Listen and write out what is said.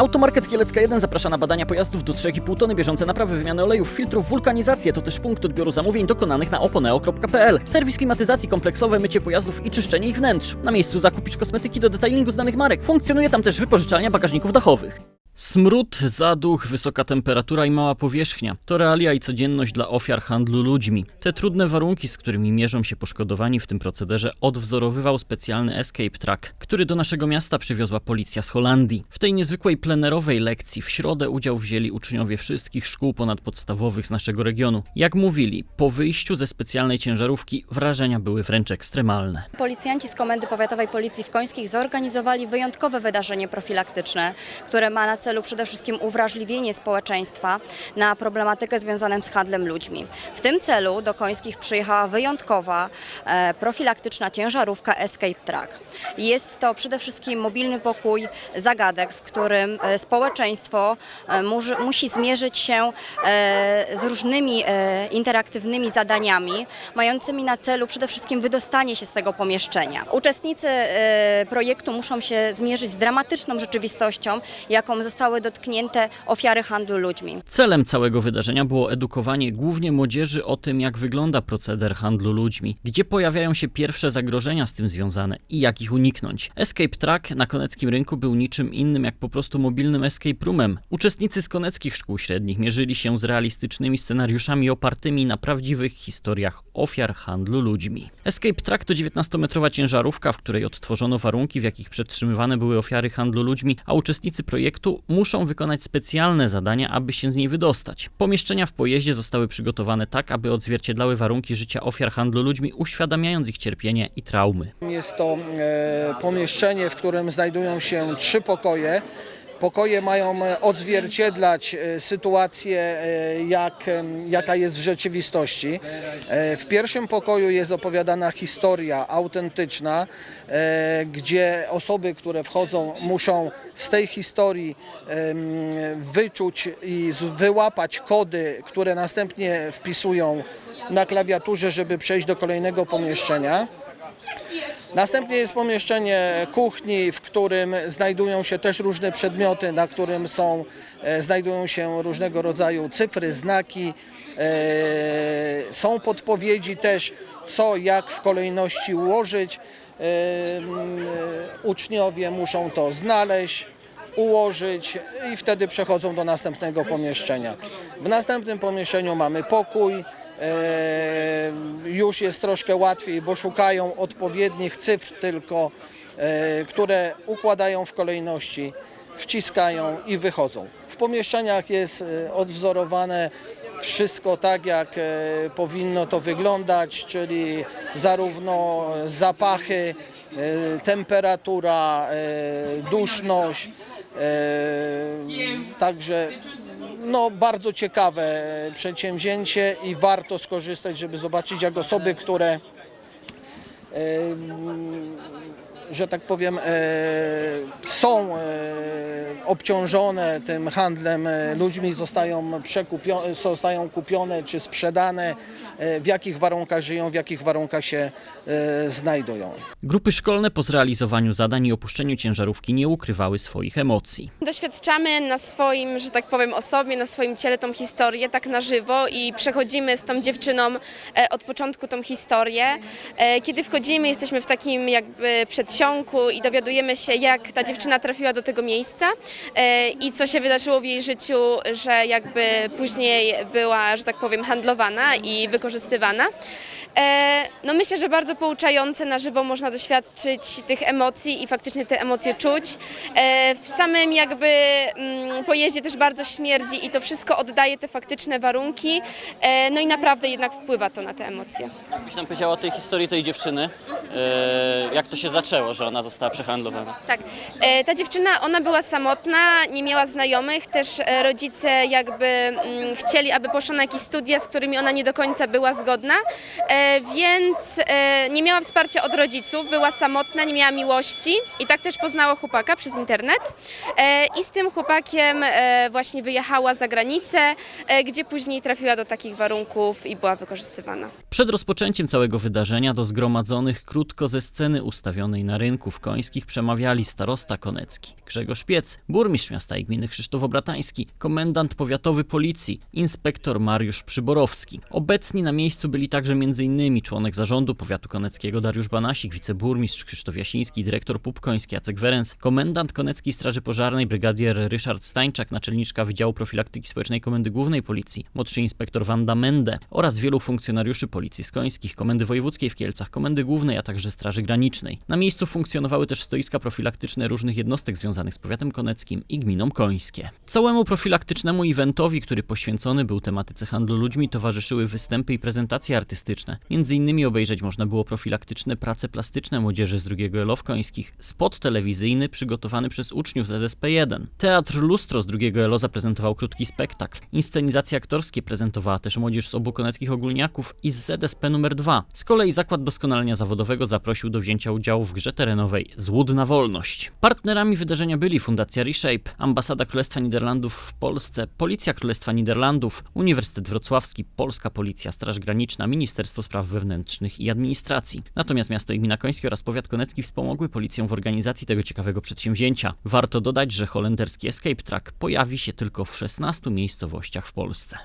Automarket Kielecka 1 zaprasza na badania pojazdów do 3,5 tony, bieżące naprawy, wymiany olejów, filtrów, wulkanizację. To też punkt odbioru zamówień dokonanych na oponeo.pl. Serwis klimatyzacji, kompleksowe mycie pojazdów i czyszczenie ich wnętrz. Na miejscu zakupisz kosmetyki do detailingu znanych marek. Funkcjonuje tam też wypożyczalnia bagażników dachowych. Smród, zaduch, wysoka temperatura i mała powierzchnia to realia i codzienność dla ofiar handlu ludźmi. Te trudne warunki, z którymi mierzą się poszkodowani w tym procederze, odwzorowywał specjalny escape track, który do naszego miasta przywiozła policja z Holandii. W tej niezwykłej plenerowej lekcji w środę udział wzięli uczniowie wszystkich szkół ponadpodstawowych z naszego regionu. Jak mówili, po wyjściu ze specjalnej ciężarówki wrażenia były wręcz ekstremalne. Policjanci z Komendy Powiatowej Policji w Końskich zorganizowali wyjątkowe wydarzenie profilaktyczne, które ma na celu przede wszystkim uwrażliwienie społeczeństwa na problematykę związaną z handlem ludźmi. W tym celu do Końskich przyjechała wyjątkowa e, profilaktyczna ciężarówka Escape Track. Jest to przede wszystkim mobilny pokój zagadek, w którym e, społeczeństwo e, musi zmierzyć się z różnymi interaktywnymi zadaniami, mającymi na celu przede wszystkim wydostanie się z tego pomieszczenia. Uczestnicy projektu muszą się zmierzyć z dramatyczną rzeczywistością, jaką zostały dotknięte ofiary handlu ludźmi. Celem całego wydarzenia było edukowanie głównie młodzieży o tym, jak wygląda proceder handlu ludźmi, gdzie pojawiają się pierwsze zagrożenia z tym związane i jak ich uniknąć. Escape Track na koneckim rynku był niczym innym jak po prostu mobilnym escape roomem. Uczestnicy z koneckich szkół średnich mierzyli się z realistycznymi scenariuszami opartymi na prawdziwych historiach ofiar handlu ludźmi. Escape Track to 19-metrowa ciężarówka, w której odtworzono warunki, w jakich przetrzymywane były ofiary handlu ludźmi, a uczestnicy projektu muszą wykonać specjalne zadania, aby się z niej wydostać. Pomieszczenia w pojeździe zostały przygotowane tak, aby odzwierciedlały warunki życia ofiar handlu ludźmi, uświadamiając ich cierpienie i traumy. Jest to e, pomieszczenie, w którym znajdują się trzy pokoje. Pokoje mają e, odzwierciedlać e, sytuację, e, jak, jaka jest w rzeczywistości. W pierwszym pokoju jest opowiadana historia autentyczna, gdzie osoby, które wchodzą, muszą z tej historii wyczuć i wyłapać kody, które następnie wpisują na klawiaturze, żeby przejść do kolejnego pomieszczenia. Następnie jest pomieszczenie kuchni, w którym znajdują się też różne przedmioty, na którym są, e, znajdują się różnego rodzaju cyfry, znaki. E, są podpowiedzi też, co, jak w kolejności ułożyć. E, mm, uczniowie muszą to znaleźć, ułożyć i wtedy przechodzą do następnego pomieszczenia. W następnym pomieszczeniu mamy pokój. E, już jest troszkę łatwiej, bo szukają odpowiednich cyfr tylko, e, które układają w kolejności, wciskają i wychodzą. W pomieszczeniach jest e, odwzorowane wszystko tak, jak e, powinno to wyglądać, czyli zarówno zapachy, e, temperatura, duszność, także no, bardzo ciekawe przedsięwzięcie i warto skorzystać, żeby zobaczyć, jak osoby, które że tak powiem, e, są e, obciążone tym handlem e, ludźmi, zostają, przekupione, zostają kupione czy sprzedane, e, w jakich warunkach żyją, w jakich warunkach się e, znajdują. Grupy szkolne po zrealizowaniu zadań i opuszczeniu ciężarówki nie ukrywały swoich emocji. Doświadczamy na swoim, że tak powiem, osobie, na swoim ciele tą historię tak na żywo i przechodzimy z tą dziewczyną e, od początku tą historię. E, Kiedy wchodzimy, jesteśmy w takim jakby przedsionku i dowiadujemy się, jak ta dziewczyna trafiła do tego miejsca e, i co się wydarzyło w jej życiu, że jakby później była, że tak powiem, handlowana i wykorzystywana. E, No myślę, że bardzo pouczające na żywo można doświadczyć tych emocji i faktycznie te emocje czuć. E, W samym jakby mm, pojeździe też bardzo śmierdzi i to wszystko oddaje te faktyczne warunki. No i naprawdę jednak wpływa to na te emocje. Byś nam powiedziała o tej historii tej dziewczyny, jak to się zaczęło, że ona została przehandlowana. Tak, e, ta dziewczyna, ona była samotna, nie miała znajomych, też e, rodzice jakby mm, chcieli, aby poszła na jakieś studia, z którymi ona nie do końca była zgodna. E, e, więc e, nie miała wsparcia od rodziców, była samotna, nie miała miłości i tak też poznała chłopaka przez internet. E, I z tym chłopakiem e, właśnie wyjechała za granicę, e, gdzie później trafiła do takich warunków i była wykorzystywana. Przed rozpoczęciem całego wydarzenia do zgromadzonych krótko ze sceny ustawionej na rynku w Końskich przemawiali starosta konecki Grzegorz Piec, burmistrz miasta i gminy Krzysztof Obratański, komendant powiatowy policji, inspektor Mariusz Przyborowski. Obecni na miejscu byli także m.in. członek zarządu powiatu koneckiego Dariusz Banasik, wiceburmistrz Krzysztof Jasiński, dyrektor PUB Koński Jacek Werens, komendant koneckiej Straży Pożarnej brygadier Ryszard Stańczak, naczelniczka Wydziału Profilaktyki Społecznej Komendy Głównej Policji, młodszy inspektor Wanda Mende oraz wielu funkcjonariuszy Policji Skońskich, Komendy Wojewódzkiej w Kielcach, Komendy Głównej, a także Straży Granicznej. Na miejscu funkcjonowały też stoiska profilaktyczne różnych jednostek związanych z powiatem koneckim i gminą Końskie. Całemu profilaktycznemu eventowi, który poświęcony był tematyce handlu ludźmi, towarzyszyły występy i prezentacje artystyczne. Między innymi obejrzeć można było profilaktyczne prace plastyczne młodzieży z drugiego ELO w Końskich, spot telewizyjny przygotowany przez uczniów z EDSP1. Teatr Lustro z drugiego ELO zaprezentował krótki spektakl. Inscenizacje aktorskie prezentowała też młodzież z obu koneckich ogólniaków i z ZSP numer 2. Z kolei Zakład Doskonalenia Zawodowego zaprosił do wzięcia udziału w grze terenowej Złudna Wolność. Partnerami wydarzenia byli Fundacja Reshape, Ambasada Królestwa Niderlandów w Polsce, Policja Królestwa Niderlandów, Uniwersytet Wrocławski, Polska Policja, Straż Graniczna, Ministerstwo Spraw Wewnętrznych i Administracji. Natomiast miasto gmina Końskie oraz powiat konecki wspomogły policją w organizacji tego ciekawego przedsięwzięcia. Warto dodać, że holenderski Escape Track pojawi się tylko w 16 miejscowościach w Polsce.